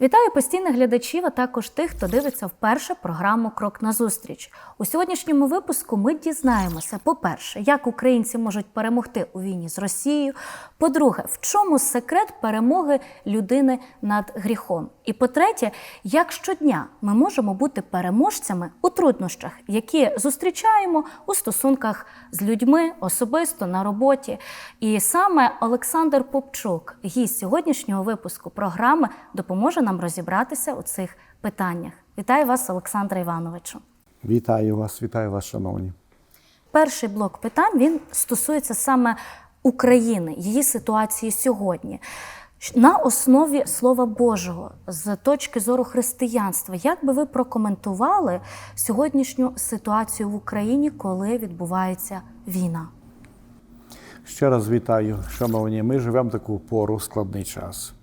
Вітаю постійних глядачів, а також тих, хто дивиться вперше програму Крок назустріч. У сьогоднішньому випуску ми дізнаємося, по-перше, як українці можуть перемогти у війні з Росією. По-друге, в чому секрет перемоги людини над гріхом. І по-третє, як щодня ми можемо бути переможцями у труднощах, які зустрічаємо у стосунках з людьми, особисто на роботі. І саме Олександр Попчук, гість сьогоднішнього випуску програми, допоможе нам розібратися у цих питаннях. Вітаю вас, Олександре Івановичу. Вітаю вас, вітаю вас, шановні. Перший блок питань він стосується саме України, її ситуації сьогодні. На основі Слова Божого, з точки зору християнства, як би ви прокоментували сьогоднішню ситуацію в Україні, коли відбувається війна? Ще раз вітаю, шановні. Ми живемо в таку пору складний час.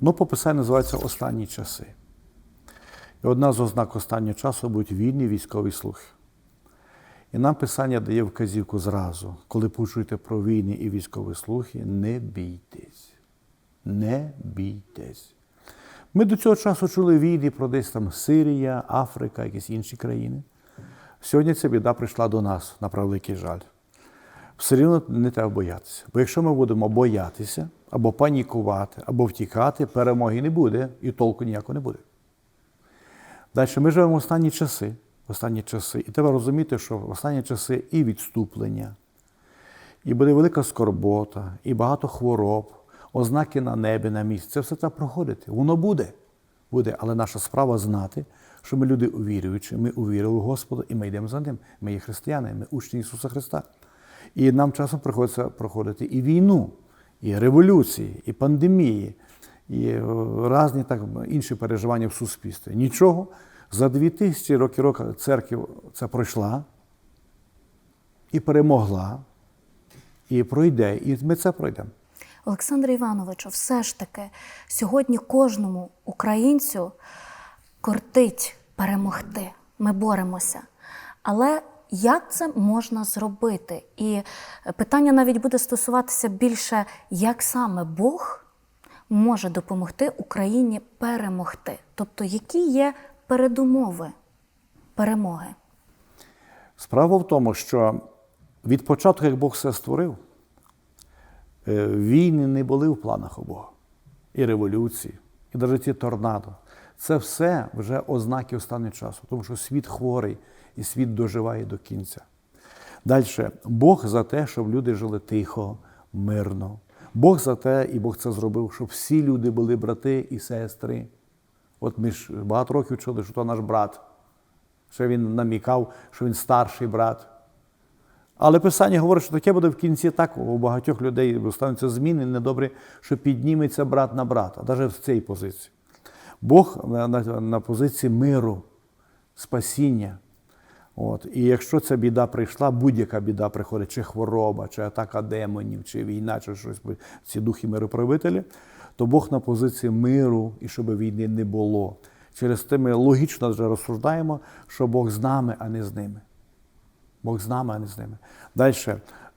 Ну, по писанню називається останні часи. І одна з ознак останнього часу будуть вільні військові слухи. І нам Писання дає вказівку зразу, коли почуєте про війни і військові слухи, не бійтесь. Не бійтесь. Ми до цього часу чули війни про десь там Сирія, Африка, якісь інші країни. Сьогодні ця біда прийшла до нас, на превеликий жаль. Все рівно не треба боятися. Бо якщо ми будемо боятися, або панікувати, або втікати, перемоги не буде і толку ніякого не буде. Далі ми живемо в останні часи. Останні часи. І треба розуміти, що в останні часи і відступлення, і буде велика скорбота, і багато хвороб, ознаки на небі, на місці. Це все треба проходити. Воно буде. Буде. Але наша справа знати, що ми люди увірюючі, ми увірили в Господа, і ми йдемо за ним. Ми є християни, ми учні Ісуса Христа. І нам часом приходиться проходити і війну, і революції, і пандемії, і е, різні так інші переживання в суспільстві. Нічого. За дві тисячі років року церква це пройшла і перемогла, і пройде, і ми це пройдемо. Олександре Івановичу, все ж таки, сьогодні кожному українцю кортить перемогти. Ми боремося. Але як це можна зробити? І питання навіть буде стосуватися більше, як саме Бог може допомогти Україні перемогти. Тобто, які є передумови перемоги? Справа в тому, що від початку, як Бог все створив, е, війни не були в планах у Бога. І революції, і навіть ці торнадо. Це все вже ознаки останнього часу, тому що світ хворий і світ доживає до кінця. Далі, Бог за те, щоб люди жили тихо, мирно. Бог за те, і Бог це зробив, щоб всі люди були брати і сестри. От ми ж багато років чули, що то наш брат. Ще він намікав, що він старший брат. Але Писання говорить, що таке буде в кінці так, у багатьох людей стануться зміни недобрі, що підніметься брат на брата, навіть в цій позиції. Бог на позиції миру, спасіння. От. І якщо ця біда прийшла, будь-яка біда приходить, чи хвороба, чи атака демонів, чи війна, чи щось, ці духи мироправителі, то Бог на позиції миру і щоб війни не було. Через те ми логічно вже розсуждаємо, що Бог з нами, а не з ними. Бог з нами, а не з ними. Далі.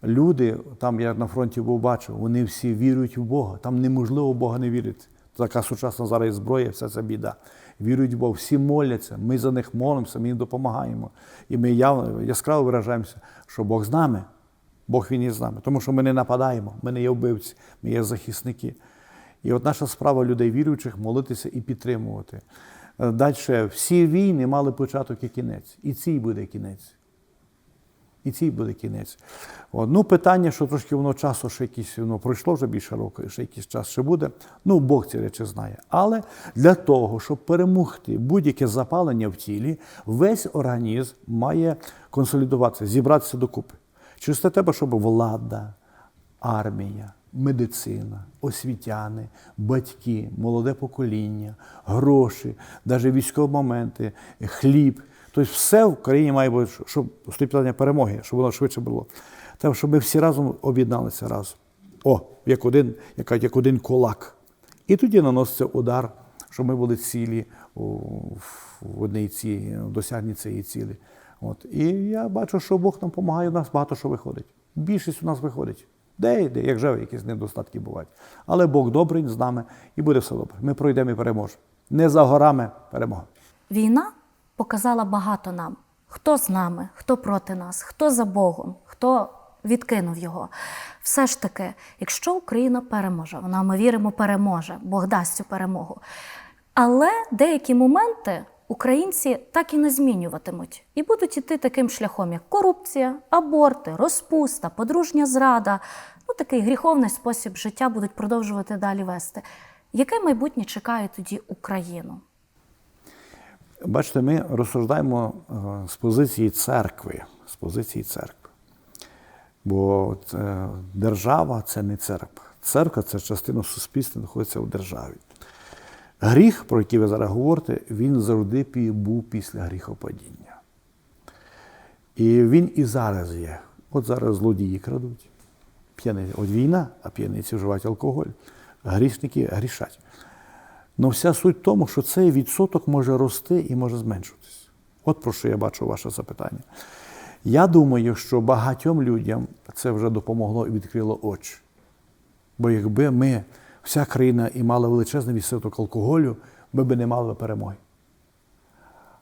Люди, там я на фронті був бачив, вони всі вірують в Бога. Там неможливо в Бога не вірити. Така сучасна зараз зброя, вся ця біда. Вірують в Бога, всі моляться, ми за них молимося, ми їм допомагаємо. І ми явно яскраво виражаємося, що Бог з нами, Бог він є з нами. Тому що ми не нападаємо, ми не є вбивці, ми є захисники. І от наша справа людей віруючих молитися і підтримувати. Далі, всі війни мали початок і кінець. І цій буде кінець. І цій буде кінець. От. Ну, питання, що трошки воно часу ще якісь, воно пройшло вже більше року, ще якийсь час ще буде. Ну, Бог ці речі знає. Але для того, щоб перемогти будь-яке запалення в тілі, весь організм має консолідуватися, зібратися докупи. Через те треба, щоб влада, армія, медицина, освітяни, батьки, молоде покоління, гроші, навіть військові моменти, хліб. Тобто все в країні має бути, щоб стоїть питання перемоги, щоб воно швидше було. Треба, щоб ми всі разом об'єдналися разом. О, як один, як, як один кулак. І тоді наноситься удар, щоб ми були цілі в одній ці, досягненні цієї цілі. От. І я бачу, що Бог нам допомагає, у нас багато що виходить. Більшість у нас виходить. Де йде, як живе, якісь недостатки бувають. Але Бог добрий з нами і буде все добре. Ми пройдемо і переможемо. Не за горами перемога. Війна показала багато нам: хто з нами, хто проти нас, хто за Богом, хто відкинув його. Все ж таки, якщо Україна переможе, вона ми віримо, переможе, Бог дасть цю перемогу. Але деякі моменти українці так і не змінюватимуть і будуть іти таким шляхом, як корупція, аборти, розпуста, подружня зрада. Ну, такий гріховний спосіб життя будуть продовжувати далі вести. Яке майбутнє чекає тоді Україну? Бачите, ми розсуждаємо е, з позиції церкви. З позиції церкви. Бо е, держава це не церква. Церква це частина суспільства, знаходиться в державі. Гріх, про який ви зараз говорите, він завжди був після гріхопадіння. І він і зараз є. От зараз злодії крадуть. П'яниці. От війна, а п'яниці вживають алкоголь. Грішники грішать. Ну вся суть в тому, що цей відсоток може рости і може зменшитися. От про що я бачу ваше запитання. Я думаю, що багатьом людям це вже допомогло і відкрило очі. Бо якби ми, вся країна і мала величезний відсоток алкоголю, ми б не мали перемоги.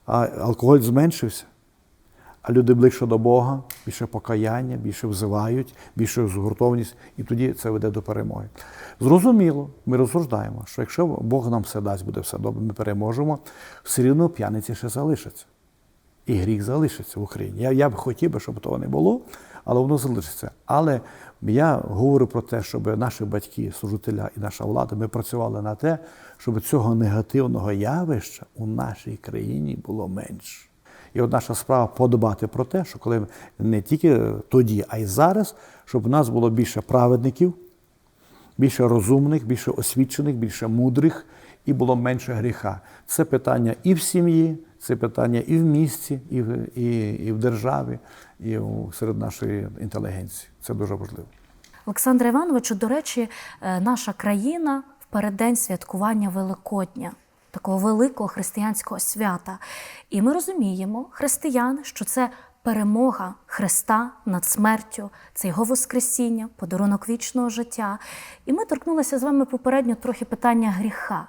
А алкоголь зменшився, а люди ближче до Бога, більше покаяння, більше взивають, більше згуртованість, і тоді це веде до перемоги. Зрозуміло, ми розсуждаємо, що якщо Бог нам все дасть, буде все добре, ми переможемо, все рівно п'яниці ще залишаться. І гріх залишиться в Україні. Я, я б хотів би, щоб того не було, але воно залишиться. Але я говорю про те, щоб наші батьки, служителя і наша влада, ми працювали на те, щоб цього негативного явища у нашій країні було менше. І от наша справа подбати про те, що коли не тільки тоді, а й зараз, щоб у нас було більше праведників, більше розумних, більше освічених, більше мудрих і було менше гріха. Це питання і в сім'ї, це питання і в місті, і в, і, і в державі, і серед нашої інтелігенції. Це дуже важливо. Олександре Івановичу, до речі, е, наша країна в переддень святкування Великодня, такого великого християнського свята. І ми розуміємо, християни, що це перемога Христа над смертю, це його Воскресіння, подарунок вічного життя. І ми торкнулися з вами попередньо трохи питання гріха.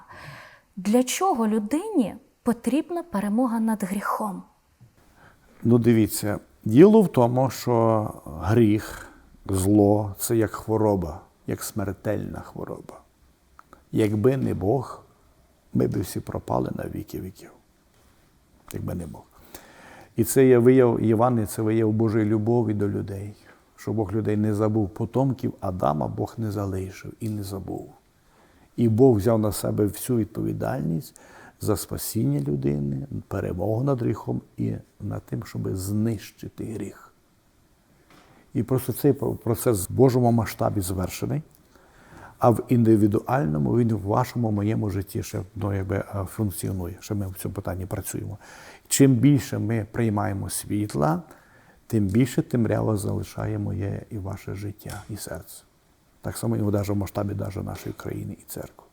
Для чого людині потрібна перемога над гріхом? Ну, дивіться, діло в тому, що гріх, зло це як хвороба, як смертельна хвороба. Якби не Бог, ми б всі пропали на віки віків. Якби не Бог. І це є вияв Івани, це вияв Божої любові до людей, що Бог людей не забув потомків Адама, Бог не залишив і не забув. І Бог взяв на себе всю відповідальність за спасіння людини, перемогу над гріхом і над тим, щоб знищити гріх. І просто цей процес в Божому масштабі звершений, а в індивідуальному він в вашому моєму житті ще ну, якби, е, функціонує, що ми в цьому питанні працюємо. Чим більше ми приймаємо світла, тим більше темрява залишає моє і ваше життя і серце. Так само і навіть в масштабі навіть нашої країни і церкви.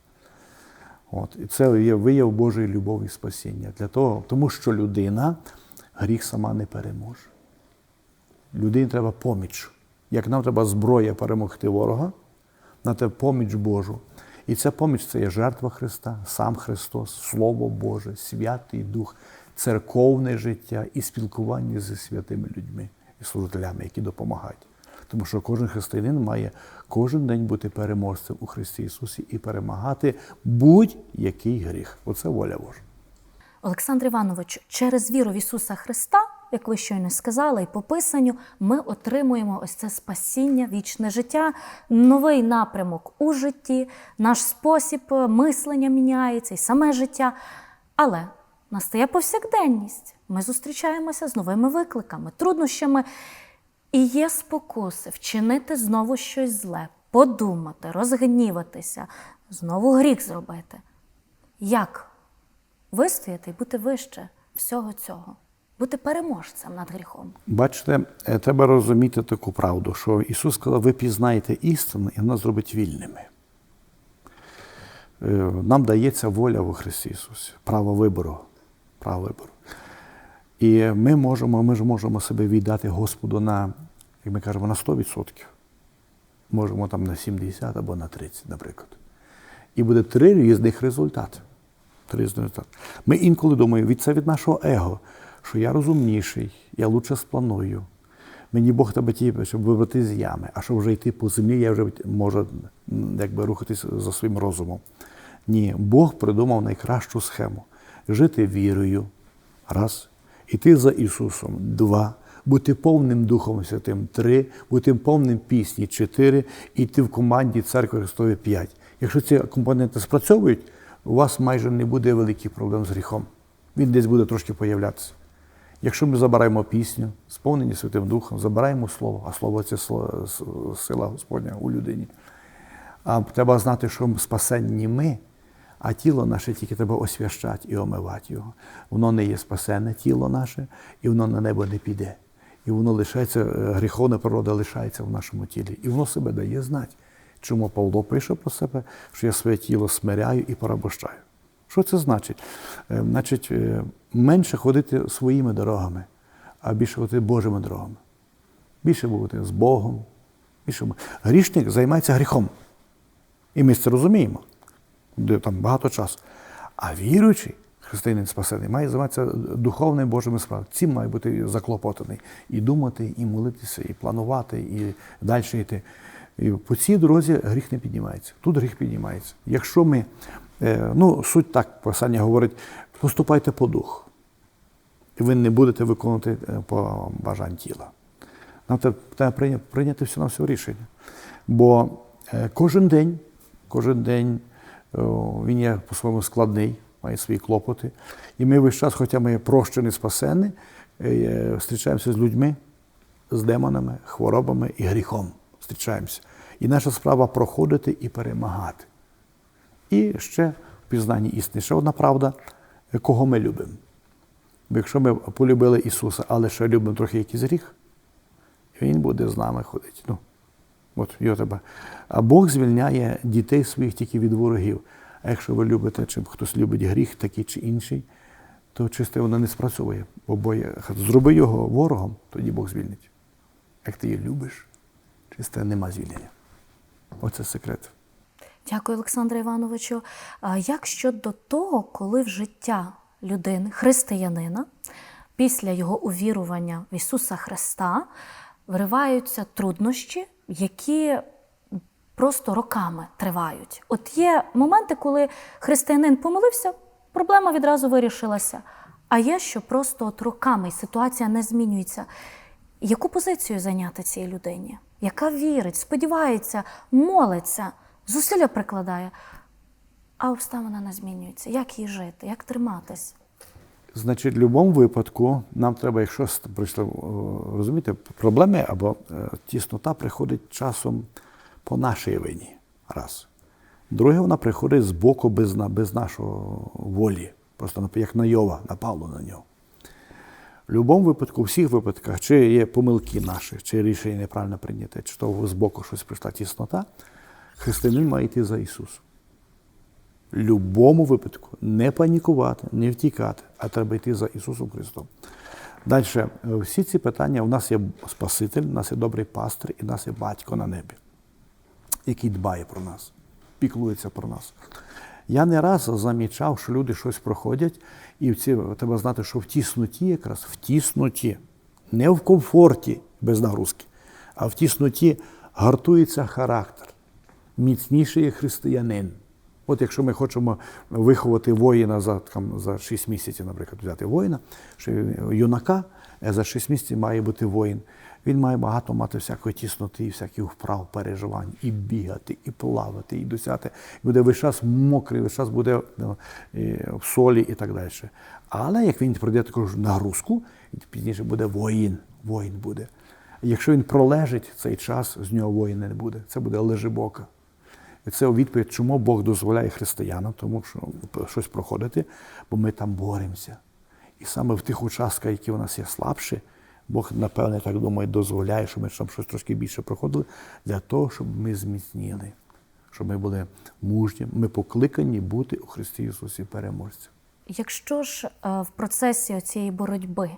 От. І це є вияв Божої любові і спасіння. Для того, тому що людина гріх сама не переможе. Людині треба поміч. Як нам треба зброя перемогти ворога, на те поміч Божу. І ця поміч це є жертва Христа, сам Христос, Слово Боже, Святий Дух, церковне життя і спілкування зі святими людьми і служителями, які допомагають. Тому що кожен християнин має кожен день бути переможцем у Христі Ісусі і перемагати будь-який гріх. Оце воля Божа. Олександр Іванович, через віру в Ісуса Христа, як ви щойно сказали, і по писанню, ми отримуємо ось це спасіння, вічне життя, новий напрямок у житті, наш спосіб е, мислення міняється і саме життя. Але настає повсякденність. Ми зустрічаємося з новими викликами, труднощами. І є спокуси вчинити знову щось зле, подумати, розгніватися, знову гріх зробити. Як вистояти і бути вище всього цього, бути переможцем над гріхом? Бачите, е, треба розуміти таку правду, що Ісус сказав, ви пізнаєте істину, і вона зробить вільними. Е, Нам дається воля у Христі Ісусі, право вибору. Право вибору. І ми можемо, ми ж можемо себе віддати Господу на, як ми кажемо, на 100%. можемо там на 70 або на 30, наприклад. І буде три різних результати. Три різних результати. Ми інколи думаємо, це від нашого его, що я розумніший, я лучше спланую. Мені Бог тебе ті, щоб вибрати з ями, а щоб вже йти по землі, я вже можу якби рухатись за своїм розумом. Ні, Бог придумав найкращу схему жити вірою. Раз. Іти за Ісусом. Два. Бути повним Духом Святим. Три. Бути повним пісні. Чотири. Іти в команді церкви Христові п'ять. Якщо ці компоненти спрацьовують, у вас майже не буде великих проблем з гріхом. Він десь буде трошки появлятися. Якщо ми забираємо пісню, сповнені Святим Духом, забираємо Слово, а Слово це сила Господня у людині. А треба знати, що ми спасенні ми, а тіло наше тільки треба освящати і омивати його. Воно не є спасенне тіло наше, і воно на небо не піде. І воно лишається, е, гріховна природа лишається в нашому тілі. І воно себе дає знати. Чому Павло пише про себе, що я своє тіло смиряю і порабощаю. Що це значить? Е, Значить, е, менше ходити своїми дорогами, а більше ходити Божими дорогами. Більше бути з Богом. Більше... Грішник займається гріхом. І ми це розуміємо, там багато часу. А віруючий, християнин спасений, має займатися духовними Божими справами. Цим має бути заклопотаний. І думати, і молитися, і планувати, і далі йти. І по цій дорозі гріх не піднімається. Тут гріх піднімається. Якщо ми, е, ну, суть так, Писання говорить, поступайте по дух. І ви не будете виконувати е, по бажань тіла. Нам треба- прийняти, все на все рішення. Бо е, кожен день, кожен день він є по-своєму складний, має свої клопоти. І ми весь час, хоча ми прощені, спасені, е, зустрічаємося з людьми, з демонами, хворобами і гріхом. Зустрічаємося. І наша справа проходити і перемагати. І ще в пізнанні істини. Ще одна правда, е, кого ми любимо. Бо якщо ми полюбили Ісуса, але ще любимо трохи якийсь гріх, він буде з нами ходити. Ну, от його треба. А Бог звільняє дітей своїх тільки від ворогів. А якщо ви любите, чи хтось любить гріх, такий чи інший, то чисте воно не спрацьовує. Бо боє, зроби його ворогом, тоді Бог звільнить. Як ти її любиш, чисте нема звільнення. Оце секрет. Дякую, Олександре Івановичу. Як щодо того, коли в життя людини, християнина, після його увірування в Ісуса Христа вириваються труднощі, які просто роками тривають? От є моменти, коли християнин помилився, проблема відразу вирішилася. А є, що просто от роками ситуація не змінюється. Яку позицію зайняти цій людині? Яка вірить, сподівається, молиться, зусилля прикладає, а обставина не змінюється. Як їй жити, як триматись? Значить, в будь-якому випадку нам треба, якщо прийшло, розумієте, проблеми або е, тіснота приходить часом по нашій вині. Раз. Друге, вона приходить з боку без, без нашого волі. Просто як на Йова, напало на нього. В будь-якому випадку, у всіх випадках, чи є помилки наші, чи рішення неправильно прийняте, чи то з боку щось прийшла тіснота, християнин має йти за Ісусом. В будь-якому випадку не панікувати, не втікати, а треба йти за Ісусом Христом. Далі, всі ці питання, у нас є Спаситель, у нас є добрий пастир і у нас є батько на небі, який дбає про нас, піклується про нас. Я не раз замічав, що люди щось проходять, і в ці, треба знати, що в тісноті, якраз в тісноті, не в комфорті без нагрузки, а в тісноті гартується характер. Міцніший християнин. От якщо ми хочемо виховати воїна за, там, за 6 місяців, наприклад, взяти воїна, що юнака е, за 6 місяців має бути воїн. Він має багато мати всякої тісноти, і всяких вправ, переживань, і бігати, і плавати, і досяти. Буде весь час мокрий, весь час буде ну, і в солі і так далі. Але як він пройде таку ж нагрузку, пізніше буде воїн. Воїн буде. Якщо він пролежить цей час, з нього воїна не буде. Це буде лежебока. І це у відповідь, чому Бог дозволяє християнам, тому що щось проходити, бо ми там боремося. І саме в тих участках, які у нас є слабші, Бог, напевне, так думає, дозволяє, щоб ми там щось трошки більше проходили, для того, щоб ми зміцніли, щоб ми були мужні. Ми покликані бути у Христі Ісусі переможцем. Якщо ж е, в процесі цієї боротьби,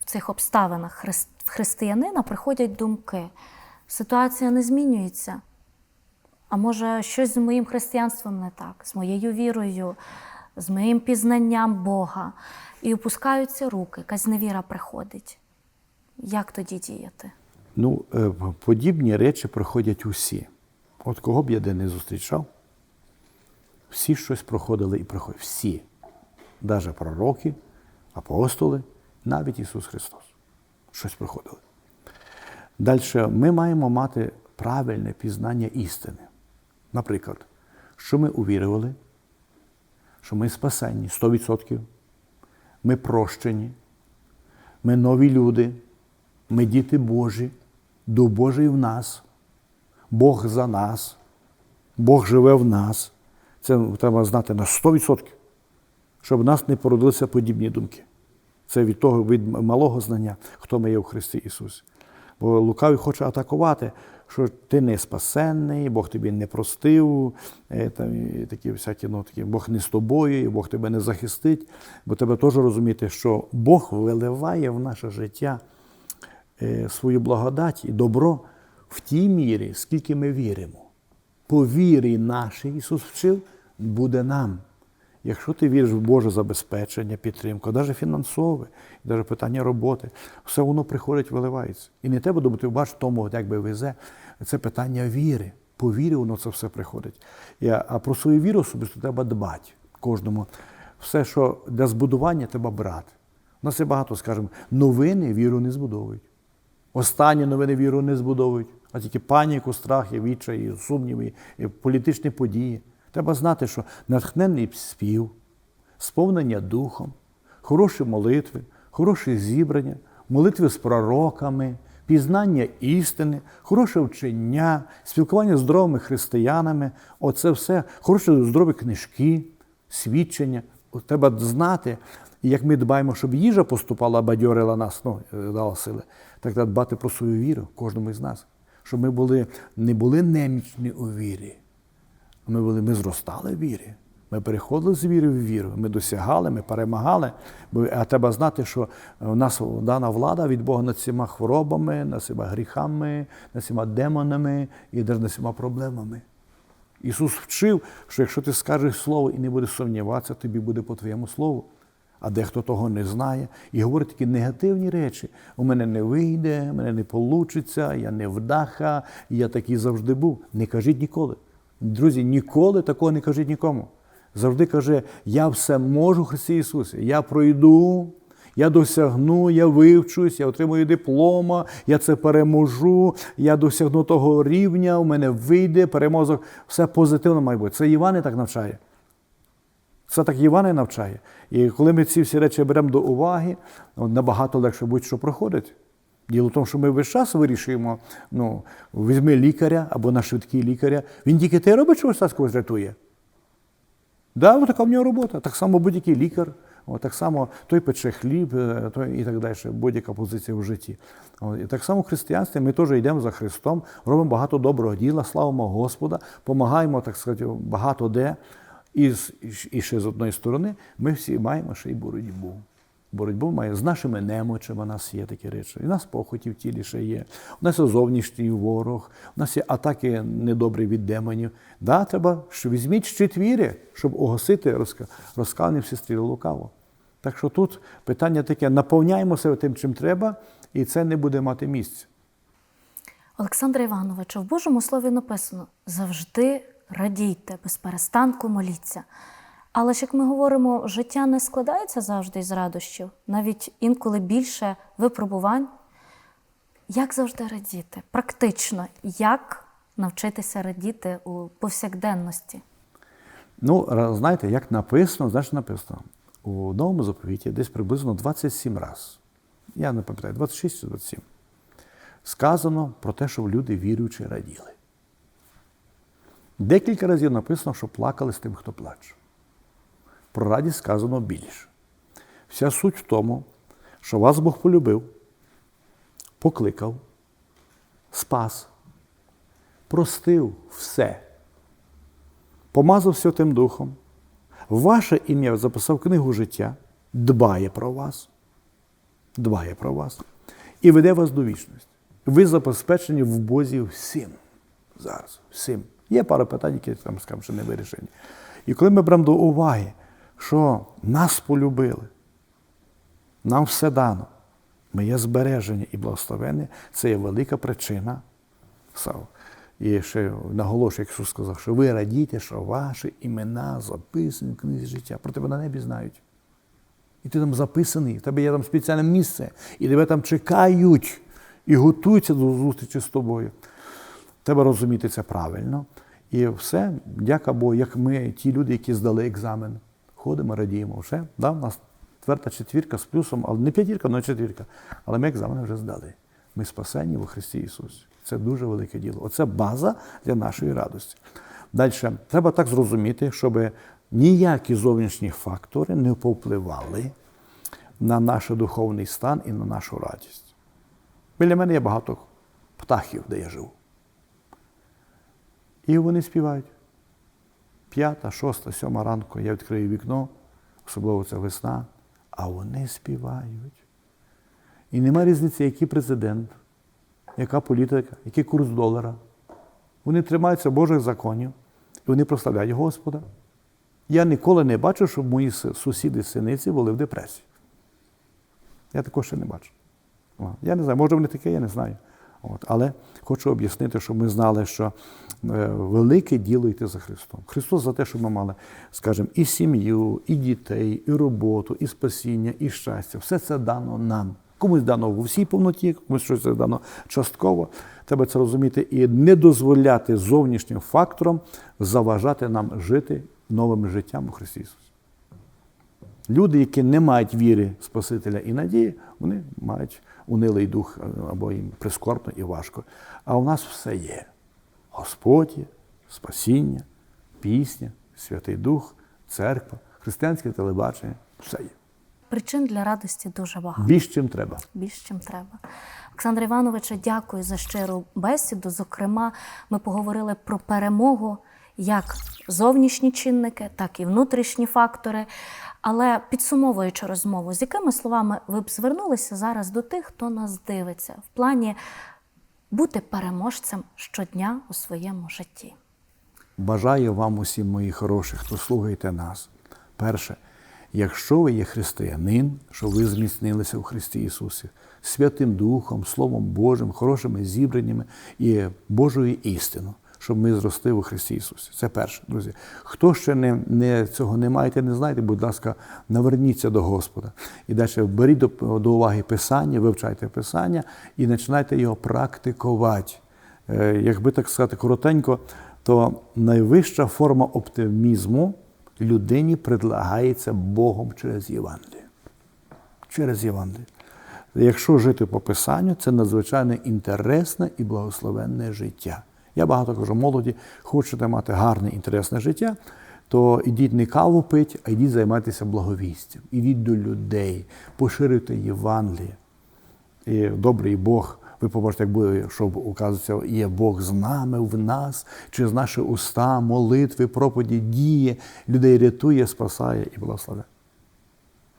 в цих обставинах християнина приходять думки, ситуація не змінюється. А може, щось з моїм християнством не так, з моєю вірою, з моїм пізнанням Бога. І опускаються руки, якась невіра приходить. Як тоді діяти? Ну, е, подібні речі проходять усі. От кого б я де не зустрічав, всі щось проходили і проходять. Всі. Навіть пророки, апостоли, навіть Ісус Христос. Щось проходили. Далі ми маємо мати правильне пізнання істини. Наприклад, що ми увірували, що ми спасенні 100%, ми прощені, ми нові люди, ми діти Божі, Дух Божий в нас, Бог за нас, Бог живе в нас. Це треба знати на 100%, щоб в нас не породилися подібні думки. Це від того, від малого знання, хто ми є в Христі Ісусі. Бо лукавий хоче атакувати, що ти не спасенний, Бог тобі не простив, е, там, і такі всякі, ну, такі, Бог не з тобою, і Бог тебе не захистить. Бо тебе теж розуміти, що Бог виливає в наше життя е, свою благодать і добро в тій мірі, скільки ми віримо. По вірі нашій Ісус вчив, буде нам. Якщо ти віриш в Боже забезпечення, підтримку, навіть фінансове, навіть питання роботи, все воно приходить, виливається. І не тебе думати, бач, тому як би везе. Це питання віри. По вірі воно це все приходить. А про свою віру особисто треба дбати кожному. Все, що для збудування, треба брати. У нас є багато, скажімо, новини віру не збудовують. Останні новини віру не збудовують, а тільки паніку, страх, і відчай, сумніви, і політичні події. Треба знати, що натхненний спів, сповнення духом, хороші молитви, хороші зібрання, молитви з пророками, пізнання істини, хороше вчення, спілкування з здоровими християнами оце все, хороші здорові книжки, свідчення. Треба знати, як ми дбаємо, щоб їжа поступала, бадьорила нас, ну, е, дала сили, так треба дбати про свою віру, кожному із нас. Щоб ми були, не були немічні у вірі. Ми були, ми зростали в вірі. Ми переходили з віри в віру. Ми досягали, ми перемагали. Бо- А треба знати, що у нас дана влада від Бога над всіма хворобами, над всіма гріхами, над всіма демонами і над всіма проблемами. Ісус вчив, що якщо ти скажеш слово і не будеш сумніватися, тобі буде по твоєму слову. А дехто того не знає і говорить такі негативні речі. У мене не вийде, у мене не вийде, я не вдаха, я такий завжди був. Не кажіть ніколи. Друзі, ніколи такого не кажіть нікому. Завжди каже, я все можу Христі Ісусі. Я пройду, я досягну, я вивчусь, я отримую диплома, я це переможу, я досягну того рівня, у мене вийде, перемозок. Все позитивно має бути. Це Іван і так навчає. Це так Іван і навчає. І коли ми ці всі речі беремо до уваги, набагато легше будь-що проходить. Діло в тому, що ми весь час вирішуємо, ну, візьми лікаря або на швидкий лікаря. Він тільки те робить, що ось когось рятує. Да, от така в нього робота. Так само будь-який лікар, от, так само той пече хліб, е, той і так далі, будь-яка позиція в житті. От, і так само в християнстві ми теж йдемо за Христом, робимо багато доброго діла, славимо Господа, допомагаємо, так сказати, багато де. І, і ще з одної сторони, ми всі маємо ще й боротьбу. Боротьбу має з нашими немочами, у нас є такі речі. І у нас похоті в тілі ще є. У нас є зовнішній ворог, у нас є атаки недобрі від демонів. Да, треба, візьміть щит віри, щоб огасити розка- розкалені всі стріли лукаво. Так що тут питання таке: наповняємо себе тим, чим треба, і це не буде мати місця. Олександре Івановичу, в Божому слові написано завжди радійте, без перестанку моліться. Але ж як ми говоримо, життя не складається завжди із радощів, навіть інколи більше випробувань. Як завжди радіти? Практично, як навчитися радіти у повсякденності? Ну, знаєте, як написано, значить написано. У новому заповіті десь приблизно 27 разів. Я не пам'ятаю, 26 чи 27. Сказано про те, що люди віруючи раділи. Декілька разів написано, що плакали з тим, хто плаче. Про радість сказано більше. Вся суть в тому, що вас Бог полюбив, покликав, спас, простив все помазав Святим Духом, ваше ім'я записав книгу життя, дбає про вас, дбає про вас і веде вас до вічності. Ви забезпечені в Бозі всім. Зараз, всім. Є пара питань, які там, скажімо, ще не вирішені. І коли ми беремо до уваги, що нас полюбили, нам все дано, ми є збережені і благословені, це є велика причина. І ще наголошую, Ісус сказав, що ви радіте, що ваші імена записані в книзі життя. Про тебе на небі знають. І ти там записаний, в тебе є там спеціальне місце, і тебе там чекають і готуються до зустрічі з тобою. Треба розуміти це правильно. І все, дяка Богу, як ми, ті люди, які здали екзамен, ходимо, радіємо. Все, да, у нас четверта четвірка з плюсом, але не п'ятірка, але четвірка. Але ми екзамени вже здали. Ми спасені во Христі Ісусі. Це дуже велике діло. Оце база для нашої радості. Далі, треба так зрозуміти, щоб ніякі зовнішні фактори не повпливали на наш духовний стан і на нашу радість. Біля мене є багато птахів, де я живу. І вони співають. П'ята, шоста, сьома ранку я відкрию вікно, особливо це весна, а вони співають. І нема різниці, який президент, яка політика, який курс долара. Вони тримаються Божих законів і вони прославляють Господа. Я ніколи не бачив, щоб мої сусіди синиці були в депресії. Я такого ще не бачу. Я не знаю, може вони таке, я не знаю. От. Але хочу об'яснити, щоб ми знали, що е, велике діло йти за Христом. Христос за те, щоб ми мали, скажімо, і сім'ю, і дітей, і роботу, і спасіння, і щастя. Все це дано нам. Комусь дано в усій повноті, комусь щось дано частково. Треба це розуміти і не дозволяти зовнішнім факторам заважати нам жити новим життям у Христі Ісусі. Люди, які не мають віри Спасителя і надії, вони мають унилий дух е, або їм прискорбно і важко. А у нас все є. Господь є, спасіння, пісня, Святий Дух, церква, християнське телебачення все є. Причин для радості дуже багато. Більш чим треба. більш чим треба. Олександр Івановича, дякую за щиру бесіду. Зокрема, ми поговорили про перемогу як зовнішні чинники, так і внутрішні фактори. Але підсумовуючи розмову, з якими словами ви б звернулися зараз до тих, хто нас дивиться, в плані бути переможцем щодня у своєму житті? Бажаю вам усім, мої хороші, хто слухаєте нас. Перше, якщо ви є християнин, що ви зміцнилися у Христі Ісусі Святим Духом, Словом Божим, хорошими зібраннями і Божою істиною, щоб ми зросли у Христі Ісусі. Це перше, друзі. Хто ще не, не, цього не маєте, не знаєте, будь ласка, наверніться до Господа. І далі беріть до, до уваги Писання, вивчайте Писання і починайте його практикувати. Е, Якби так сказати коротенько, то найвища форма оптимізму людині предлагається Богом через Євангеліє. Через Євангеліє. Якщо жити по Писанню, це надзвичайно інтересне і благословенне життя. Я багато кажу молоді, хочете мати гарне інтересне життя, то ідіть не каву пить, а йдіть займайтеся благовістям. Ідіть до людей, поширюйте Євангеліє. І добрий Бог, ви побачите, як буде, що указується, є Бог з нами, в нас, через наші уста, молитви, проповіді, діє, людей рятує, спасає і благословляє.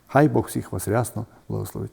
Хай Бог всіх вас рясно благословить.